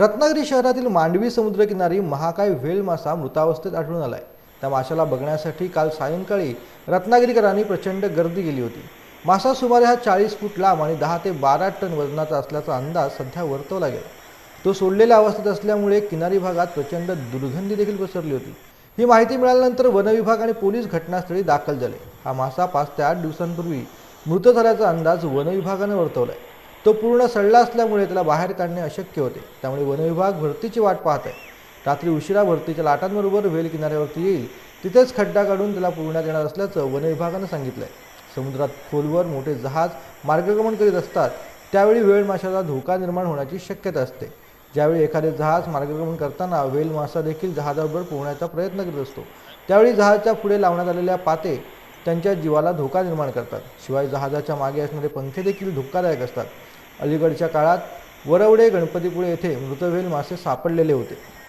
रत्नागिरी शहरातील मांडवी समुद्रकिनारी महाकाय व्हेल मासा मृतावस्थेत आढळून आलाय. त्या माशाला बघण्यासाठी काल सायंकाळी रत्नागिरीकरांनी प्रचंड गर्दी केली होती. मासा सुमारे हा चाळीस फूट लांब आणि दहा ते बारा टन वजनाचा असल्याचा अंदाज सध्या वर्तवला गेला तो सोडलेल्या अवस्थेत असल्यामुळे किनारी भागात प्रचंड दुर्गंधी देखील पसरली होती. ही माहिती मिळाल्यानंतर वनविभाग आणि पोलीस घटनास्थळी दाखल झाले. हा मासा पाच ते आठ दिवसांपूर्वी मृत झाल्याचा अंदाज वर्तवला आहे तो पूर्ण सडला असल्यामुळे त्याला बाहेर काढणे अशक्य होते. त्यामुळे वनविभाग भरतीची वाट पाहत आहे. रात्री उशिरा भरतीच्या लाटांबरोबर वेल किनाऱ्यावरती येईल. तिथेच खड्डा काढून त्याला पुरवण्यात येणार असल्याचं वनविभागानं आहे समुद्रात खोलवर मोठे जहाज मार्गक्रमण करीत असतात त्यावेळी वेळ माशाचा धोका निर्माण होण्याची शक्यता असते. ज्यावेळी एखादे जहाज मार्गक्रमण करताना वेल मासा देखील जहाजाबरोबर पोहण्याचा प्रयत्न करीत असतो त्यावेळी जहाजाच्या पुढे लावण्यात आलेल्या पाते त्यांच्या जीवाला धोका निर्माण करतात. शिवाय जहाजाच्या मागे असणारे पंखे देखील धोकादायक असतात. अलीकडच्या काळात वरवडे गणपतीपुळे येथे मृतवेल मासे सापडलेले होते.